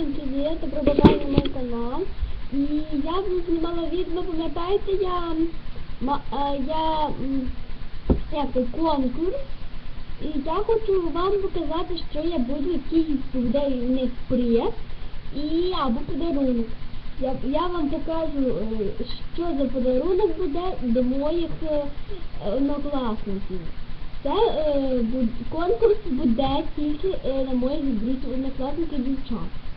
Привіт, добро на мой канал. І я тут знімала відео, пам'ятаєте, я, е, я, як це, конкурс. І я хочу вам показати, що я буду, який буде в них приз і або подарунок. Я, я вам покажу, е, що за подарунок буде до моїх е, однокласників. Це е, конкурс буде тільки е, на моїх однокласників дівчат.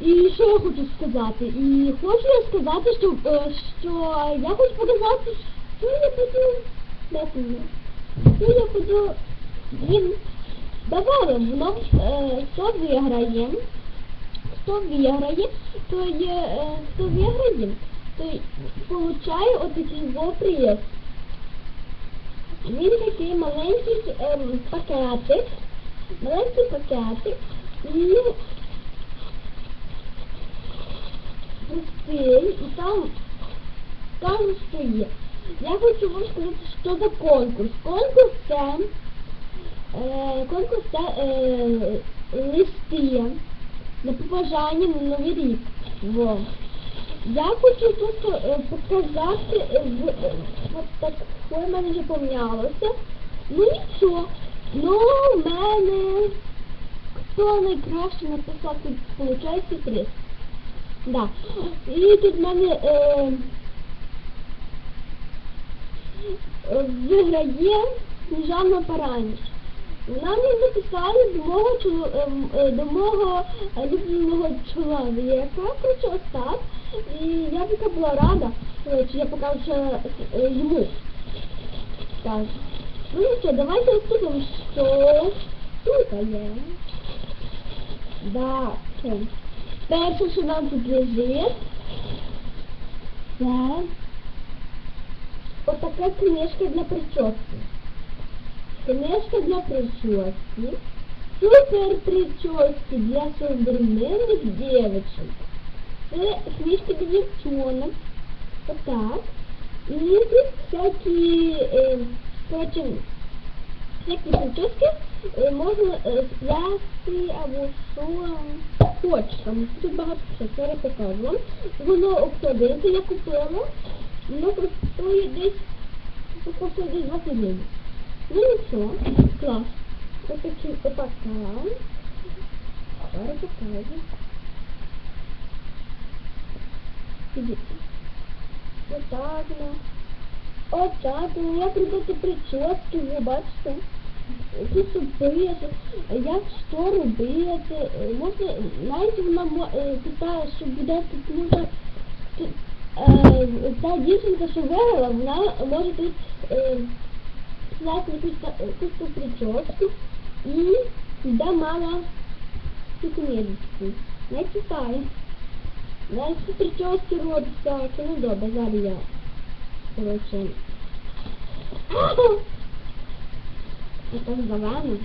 І що я хочу сказати? І хочу я сказати, що, е, що я хочу показати, що я це воно? Що я буду їм давали. Воно хто виграє, хто виграє, то є, е, хто виграє, той получає отакий во. Він такий маленький ем, пакетик, маленький пакетик і пустий, і там там що є. Я хочу вам сказати, що за конкурс. Конкурс це е, конкурс це е, листи на побажання на новий рік. Во. Я хочу просто е, показати, е, в, е, от так, в мене вже помнялося. Ну нічого. Ну, в мене хто найкраще написав, тут виходить приз. Да. І тут в мене е, е, виграє Сніжана Параніч. Вона мені написала до мого, чоло- ем, е, до мого е, любимого чоловіка, коротше, Остап. І я така була рада, коротше, я покажу ще, е, йому. Так. Ну нічого, давайте розпитаємо, що тут є. Да, це. Перше, що нам тут лежить, це отака книжка для прически. Книжка для прически. Супер прически для современных девочек. Це книжки для девчонок. Отак. І тут всякі, е, коротше, всякі прически е, можна е, сплясти або Там тут багато всього, вам. Воно обкладається, я купила. Воно коштує десь, коштує десь 20 гривень. Ну нічого, клас. Ось такі отака. Зараз покажу. Ідіть. Отак. Отак, як робити прически, ви бачите? Тут суписи, як що робити, можна, навіть вона е, питає, що буде тут може, е, та дівчинка, що виграла, вона може тут е, якусь прическу і де мама цю книжечку. Не читаю. Навіть ці прически робиться, це не добре, зараз я, коротше, это за вами.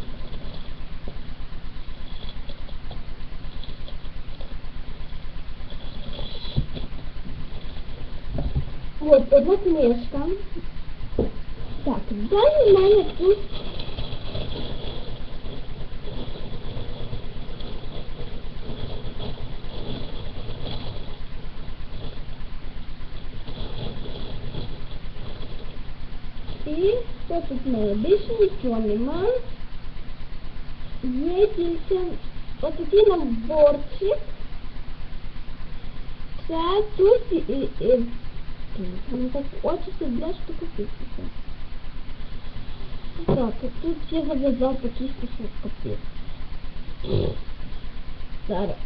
Вот, одна книжка. Так, далі в мене тут що тут в мене? Більше нічого немає. Є тільки отакий наборчик. Це тут і... і, і там так очі для штукатися. Так, а тут я зав'язав такий кусок капець. Зараз.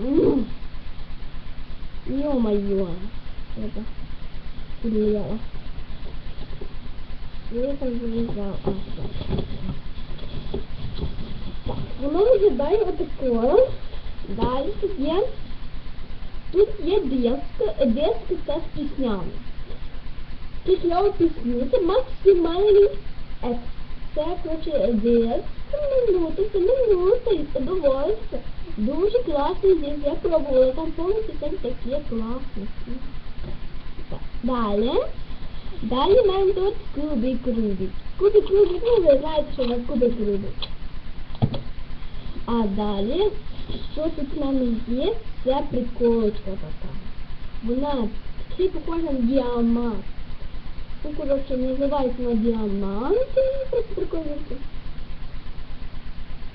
М. Ё-моё. Это влияло. Так. Так, воно виглядає отакого. Далі тут є. Тут є диска, диски та з піснями. Пісня пісні це максимальний. Це, коротше, диск. Минута, це і подивилися. Дуже класний диск. Я пробувала, там повністю там такі класні. Далі. Далі мене тут кубик Рубик. Кубик Рубик, ну ви знаєте, що у кубик Рубик. А далі, що тут в мене є, це приколочка така. Вона такий похожа на діамант. Ну, коротше, називається на діаманти. Просто прикольно.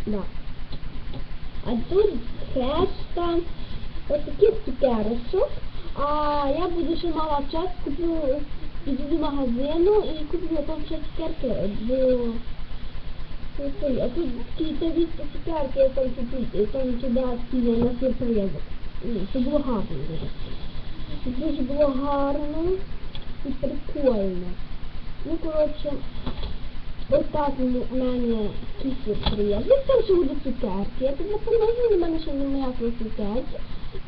Да. А тут решта ось таких цукерочок. А я буду ще мала час, куплю, піду до магазину і куплю там ще цукерки до Ой, а тут вісті цукерки, я там чуть-чуть, там туди скинула на сюрпризок. Ні, Це було гарно. дуже. Це було гарно і прикольно. Ну, коротше, отак у мене такі сюрпризи. Там ще будуть цукерки. Я тут не помогу, у мене ще немає цукерки.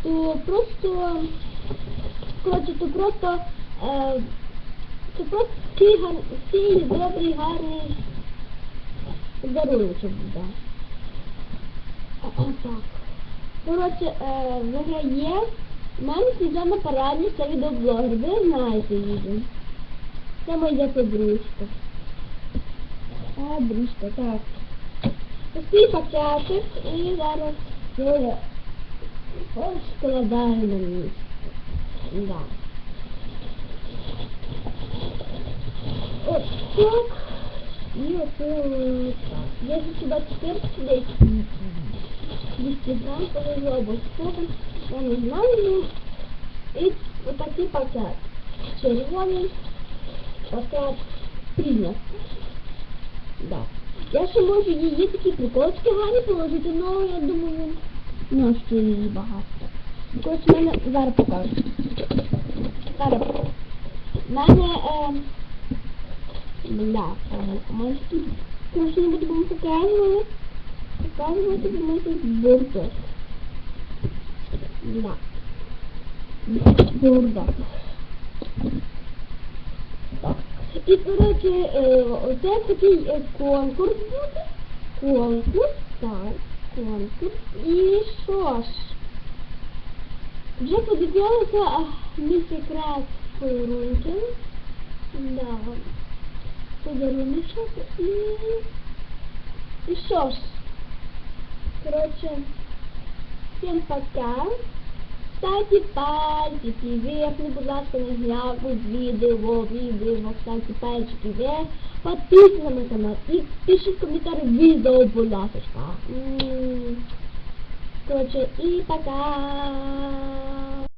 То просто, коротше, то просто, е, це просто такий гар- добрий, гарний Даруночок буде. Так. Коротше, е, виграє. Мене Сніжана Парадні, це відеоблогер. Ви знаєте її. Це моя подружка. Подружка, так. Такий пакетик і зараз його складаю на місце. Да. Ось так. І оце так. Я же сюди тепер десь 200 грам положу або 100 я не знаю. Ну, і отакий пакет. Червоний пакет прийнят. Да. Я ще можу її такі приколочки гарні положити, але я думаю, ну що її багато. Ось в мене зараз покажу. Зараз покажу. В мене е, Бля, може тут Короче, не вам. Показувати, бо ми тут бурдок. Бля. Бурдок. Так. І, коротше, е, оце такий е, конкурс буде. Конкурс, так, конкурс. І що ж? Вже подивилася а, мій секрет подарунки. Да. Подаруночок і... І що ж? Коротше, всім пока. Ставте пальчики вверх, не будь ласка, не глянуть відео, відео, ставте пальчики вверх. Подписывайтесь на мой канал и пишите комментарии видео, будь ласка. Короче, и пока.